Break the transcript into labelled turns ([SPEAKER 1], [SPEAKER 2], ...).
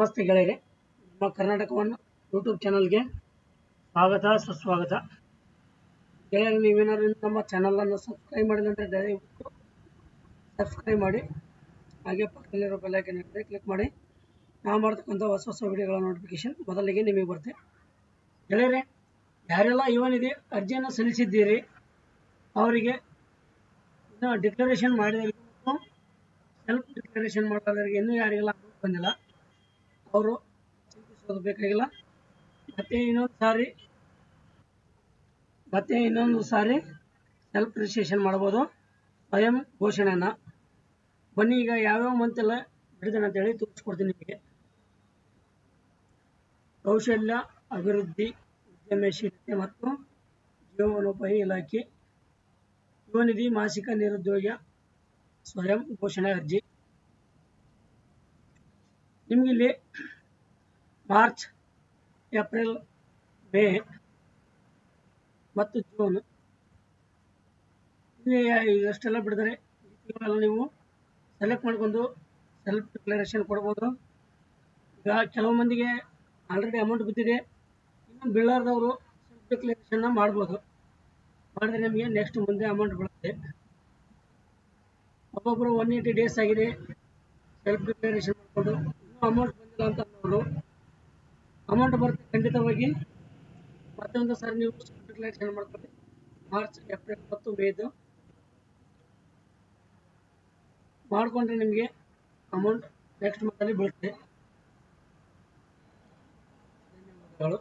[SPEAKER 1] ನಮಸ್ತೆ ಗೆಳೆಯರೆ ನಮ್ಮ ಕರ್ನಾಟಕವನ್ನು ಯೂಟ್ಯೂಬ್ ಚಾನಲ್ಗೆ ಸ್ವಾಗತ, ಸುಸ್ವಾಗತ. ಗೆಳೆಯರು ನೀವೇನಾದ್ರು ನಮ್ಮ ಚಾನಲನ್ನು ಸಬ್ಸ್ಕ್ರೈಬ್ ಮಾಡಿದಂತೆ ದಯವಿಟ್ಟು ಸಬ್ಸ್ಕ್ರೈಬ್ ಮಾಡಿ. ಹಾಗೆ ಪಕ್ಕದಲ್ಲಿರೋ ಬೆಲ್ಲೈಕನ್ ಇರ್ತದೆ ಕ್ಲಿಕ್ ಮಾಡಿ. ನಾವು ಮಾಡ್ತಕ್ಕಂಥ ಹೊಸ ಹೊಸ ವಿಡಿಯೋಗಳ ನೋಟಿಫಿಕೇಶನ್ ಮೊದಲಿಗೆ ನಿಮಗೆ ಬರುತ್ತೆ. ಗೆಳೆಯರೆ ಯಾರೆಲ್ಲ ಇವನಿದೆ ಅರ್ಜಿಯನ್ನು ಸಲ್ಲಿಸಿದ್ದೀರಿ, ಅವರಿಗೆ ಡಿಕ್ಲರೇಷನ್ ಮತ್ತು ಸೆಲ್ಫ್ ಡಿಕ್ಲರೇಷನ್ ಮಾಡೋದ್ರಿಗೆ ಇನ್ನೂ ಯಾರಿಗೆಲ್ಲ ಬಂದಿಲ್ಲ. ಅವರು ಚಿಂತಿಸೋದು ಬೇಕಾಗಿಲ್ಲ. ಮತ್ತೆ ಇನ್ನೊಂದು ಸಾರಿ, ಮತ್ತೆ ಇನ್ನೊಂದು ಸಾರಿ ಸೆಲ್ಫ್ ರಿಜಿಸ್ಟ್ರೇಷನ್ ಮಾಡ್ಬೋದು. ಸ್ವಯಂ ಘೋಷಣೆಯನ್ನು ಬನ್ನಿ, ಈಗ ಯಾವ್ಯಾವ ಮಂತೆಲ್ಲ ಬಿಡಿದಾನೆ ಅಂತೇಳಿ ತೋರಿಸ್ಕೊಡ್ತೀನಿ ನಿಮಗೆ. ಕೌಶಲ್ಯ, ಅಭಿವೃದ್ಧಿ, ಉದ್ಯಮಶೀಲತೆ ಮತ್ತು ಜೀವನೋಪಾಯಿ ಇಲಾಖೆ. ಯುವನಿಧಿ ಮಾಸಿಕ ನಿರುದ್ಯೋಗ, ಸ್ವಯಂ ಘೋಷಣೆ ಅರ್ಜಿ. ನಿಮಗಿಲ್ಲಿ ಮಾರ್ಚ್, ಏಪ್ರಿಲ್, ಮೇ ಮತ್ತು ಜೂನ್. ಇಲ್ಲಿ ಇಷ್ಟೆಲ್ಲ ಬಿಡಿದರೆ ನೀವು ಸೆಲೆಕ್ಟ್ ಮಾಡ್ಕೊಂಡು ಸೆಲ್ಫ್ ಡಿಕ್ಲರೇಷನ್ ಕೊಡ್ಬೋದು. ಈಗ ಕೆಲವು ಮಂದಿಗೆ ಆಲ್ರೆಡಿ ಅಮೌಂಟ್ ಬಿದ್ದಿದೆ. ಇನ್ನು ಬೀಳಾರ್ದವರು ಸೆಲ್ಫ್ ಡಿಕ್ಲರೇಷನ್ನ ಮಾಡ್ಬೋದು. ಮಾಡಿದ್ರೆ ನಿಮಗೆ ನೆಕ್ಸ್ಟ್ ಮುಂದೆ ಅಮೌಂಟ್ ಬೀಳುತ್ತೆ. ಒಬ್ಬೊಬ್ಬರು ಒನ್ ಏಯ್ಟಿ ಡೇಸ್ ಆಗಿದೆ. ಸೆಲ್ಫ್ ಡಿಕ್ಲರೇಷನ್ ಮಾಡಿಕೊಂಡು ಅಮೌಂಟ್ ಬಂದಿಲ್ಲ ಅಂತ ಅನ್ನೋರು ಅಮೌಂಟ್ ಬರುತ್ತೆ ಖಂಡಿತವಾಗಿ. ಮತ್ತೊಂದು ಸರ್ ನೀವು ಸೆಲ್ಫ್ ಡಿಕ್ಲರೇಷನ್ ಮಾಡ್ಕೊಳ್ಳಿ ಮಾರ್ಚ್ ಏಪ್ರಿಲ್ ಮತ್ತು ಮೇದು ಮಾಡಿಕೊಂಡ್ರೆ ನಿಮಗೆ ಅಮೌಂಟ್ ನೆಕ್ಸ್ಟ್ ಮಂತಲ್ಲಿ ಬೀಳುತ್ತೆ. ಧನ್ಯವಾದಗಳು.